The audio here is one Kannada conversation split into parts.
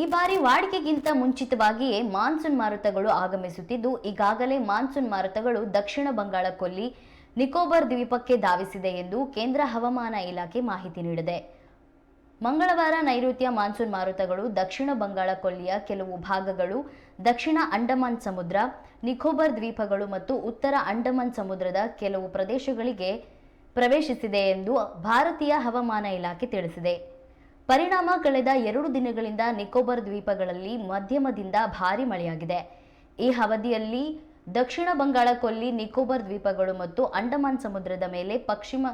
ಈ ಬಾರಿ ವಾಡಿಕೆಗಿಂತ ಮುಂಚಿತವಾಗಿಯೇ ಮಾನ್ಸೂನ್ ಮಾರುತಗಳು ಆಗಮಿಸುತ್ತಿದ್ದು, ಈಗಾಗಲೇ ಮಾನ್ಸೂನ್ ಮಾರುತಗಳು ದಕ್ಷಿಣ ಬಂಗಾಳ ಕೊಲ್ಲಿ, ನಿಕೋಬಾರ್ ದ್ವೀಪಕ್ಕೆ ಧಾವಿಸಿದೆ ಎಂದು ಕೇಂದ್ರ ಹವಾಮಾನ ಇಲಾಖೆ ಮಾಹಿತಿ ನೀಡಿದೆ. ಮಂಗಳವಾರ ನೈಋತ್ಯ ಮಾನ್ಸೂನ್ ಮಾರುತಗಳು ದಕ್ಷಿಣ ಬಂಗಾಳ ಕೊಲ್ಲಿಯ ಕೆಲವು ಭಾಗಗಳು, ದಕ್ಷಿಣ ಅಂಡಮಾನ್ ಸಮುದ್ರ, ನಿಕೋಬಾರ್ ದ್ವೀಪಗಳು ಮತ್ತು ಉತ್ತರ ಅಂಡಮಾನ್ ಸಮುದ್ರದ ಕೆಲವು ಪ್ರದೇಶಗಳಿಗೆ ಪ್ರವೇಶಿಸಿದೆ ಎಂದು ಭಾರತೀಯ ಹವಾಮಾನ ಇಲಾಖೆ ತಿಳಿಸಿದೆ. ಪರಿಣಾಮ ಕಳೆದ ಎರಡು ದಿನಗಳಿಂದ ನಿಕೋಬಾರ್ ದ್ವೀಪಗಳಲ್ಲಿ ಮಧ್ಯಮದಿಂದ ಭಾರಿ ಮಳೆಯಾಗಿದೆ. ಈ ಅವಧಿಯಲ್ಲಿ ದಕ್ಷಿಣ ಬಂಗಾಳ ಕೊಲ್ಲಿ, ನಿಕೋಬಾರ್ ದ್ವೀಪಗಳು ಮತ್ತು ಅಂಡಮಾನ್ ಸಮುದ್ರದ ಮೇಲೆ ಪಶ್ಚಿಮ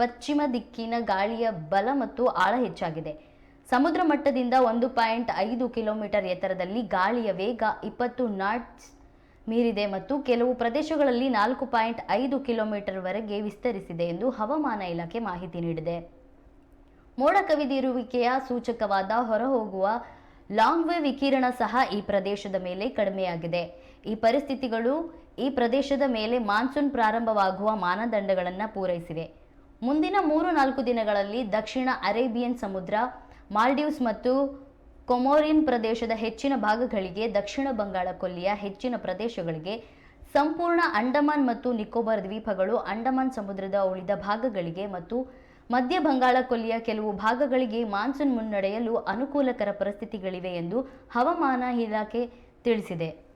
ಪಶ್ಚಿಮ ದಿಕ್ಕಿನ ಗಾಳಿಯ ಬಲ ಮತ್ತು ಆಳ ಹೆಚ್ಚಾಗಿದೆ. ಸಮುದ್ರ ಮಟ್ಟದಿಂದ ಒಂದು ಪಾಯಿಂಟ್ ಐದು ಕಿಲೋಮೀಟರ್ ಎತ್ತರದಲ್ಲಿ ಗಾಳಿಯ ವೇಗ ಇಪ್ಪತ್ತು ನಾಟ್ಸ್ ಮೀರಿದೆ ಮತ್ತು ಕೆಲವು ಪ್ರದೇಶಗಳಲ್ಲಿ ನಾಲ್ಕು ಪಾಯಿಂಟ್ ಐದು ಕಿಲೋಮೀಟರ್ವರೆಗೆ ವಿಸ್ತರಿಸಿದೆ ಎಂದು ಹವಾಮಾನ ಇಲಾಖೆ ಮಾಹಿತಿ ನೀಡಿದೆ. ಮೋಡ ಕವಿದಿರುವಿಕೆಯ ಸೂಚಕವಾದ ಹೊರಹೋಗುವ ಲಾಂಗ್ ವೇವ್ ವಿಕಿರಣ ಸಹ ಈ ಪ್ರದೇಶದ ಮೇಲೆ ಕಡಿಮೆಯಾಗಿದೆ. ಈ ಪರಿಸ್ಥಿತಿಗಳು ಈ ಪ್ರದೇಶದ ಮೇಲೆ ಮಾನ್ಸೂನ್ ಪ್ರಾರಂಭವಾಗುವ ಮಾನದಂಡಗಳನ್ನು ಪೂರೈಸಿವೆ. ಮುಂದಿನ ಮೂರು ನಾಲ್ಕು ದಿನಗಳಲ್ಲಿ ದಕ್ಷಿಣ ಅರೇಬಿಯನ್ ಸಮುದ್ರ, ಮಾಲ್ಡೀವ್ಸ್ ಮತ್ತು ಕೊಮೋರಿನ್ ಪ್ರದೇಶದ ಹೆಚ್ಚಿನ ಭಾಗಗಳಿಗೆ ದಕ್ಷಿಣ ಬಂಗಾಳ ಕೊಲ್ಲಿಯ ಹೆಚ್ಚಿನ ಪ್ರದೇಶಗಳಿಗೆ ಸಂಪೂರ್ಣ ಅಂಡಮಾನ್ ಮತ್ತು ನಿಕೋಬಾರ್ ದ್ವೀಪಗಳು ಅಂಡಮಾನ್ ಸಮುದ್ರದ ಉಳಿದ ಭಾಗಗಳಿಗೆ ಮತ್ತು ಮಧ್ಯ ಬಂಗಾಳ ಕೊಲ್ಲಿಯ ಕೆಲವು ಭಾಗಗಳಿಗೆ ಮಾನ್ಸೂನ್ ಮುನ್ನಡೆಯಲು ಅನುಕೂಲಕರ ಪರಿಸ್ಥಿತಿಗಳಿವೆ ಎಂದು ಹವಾಮಾನ ಇಲಾಖೆ ತಿಳಿಸಿದೆ.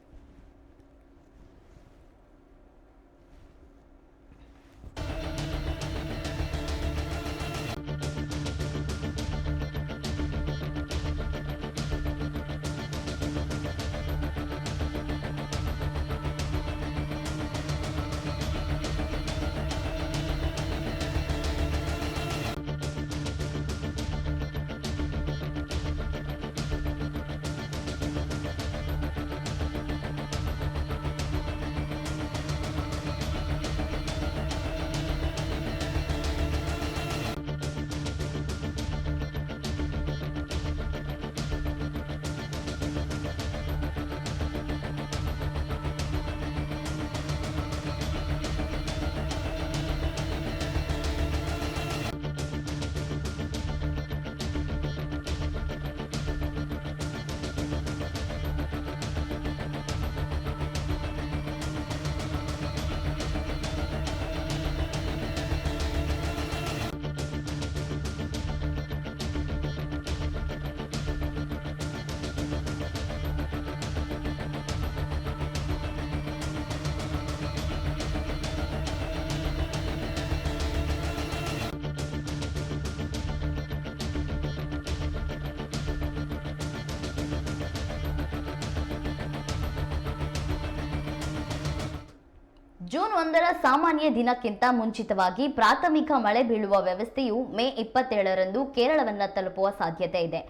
ಜೂನ್ ಒಂದರ ಸಾಮಾನ್ಯ ದಿನಕ್ಕಿಂತ ಮುಂಚಿತವಾಗಿ ಪ್ರಾಥಮಿಕ ಮಳೆ ಬೀಳುವ ವ್ಯವಸ್ಥೆಯು ಮೇ ಇಪ್ಪತ್ತೇಳರಂದು ಕೇರಳವನ್ನು ತಲುಪುವ ಸಾಧ್ಯತೆ ಇದೆ.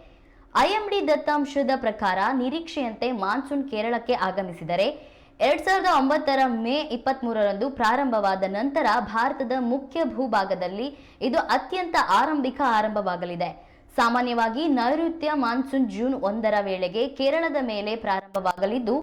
ಐಎಂಡಿ ದತ್ತಾಂಶದ ಪ್ರಕಾರ ನಿರೀಕ್ಷೆಯಂತೆ ಮಾನ್ಸೂನ್ ಕೇರಳಕ್ಕೆ ಆಗಮಿಸಿದರೆ ಎರಡ್ ಸಾವಿರದ ಒಂಬತ್ತರ ಮೇ ಇಪ್ಪತ್ಮೂರರಂದು ಪ್ರಾರಂಭವಾದ ನಂತರ ಭಾರತದ ಮುಖ್ಯ ಭೂಭಾಗದಲ್ಲಿ ಇದು ಅತ್ಯಂತ ಆರಂಭಿಕ ಆರಂಭವಾಗಲಿದೆ. ಸಾಮಾನ್ಯವಾಗಿ ನೈಋತ್ಯ ಮಾನ್ಸೂನ್ ಜೂನ್ ಒಂದರ ವೇಳೆಗೆ ಕೇರಳದ ಮೇಲೆ ಪ್ರಾರಂಭವಾಗಲಿದ್ದು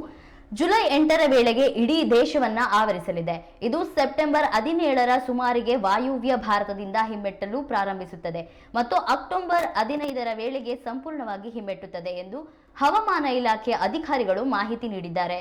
ಜುಲೈ ಎಂಟರ ವೇಳೆಗೆ ಇಡೀ ದೇಶವನ್ನ ಆವರಿಸಲಿದೆ. ಇದು ಸೆಪ್ಟೆಂಬರ್ ಹದಿನೇಳರ ಸುಮಾರಿಗೆ ವಾಯುವ್ಯ ಭಾರತದಿಂದ ಹಿಮ್ಮೆಟ್ಟಲು ಪ್ರಾರಂಭಿಸುತ್ತದೆ ಮತ್ತು ಅಕ್ಟೋಬರ್ ಹದಿನೈದರ ವೇಳೆಗೆ ಸಂಪೂರ್ಣವಾಗಿ ಹಿಮ್ಮೆಟ್ಟುತ್ತದೆ ಎಂದು ಹವಾಮಾನ ಇಲಾಖೆ ಅಧಿಕಾರಿಗಳು ಮಾಹಿತಿ ನೀಡಿದ್ದಾರೆ.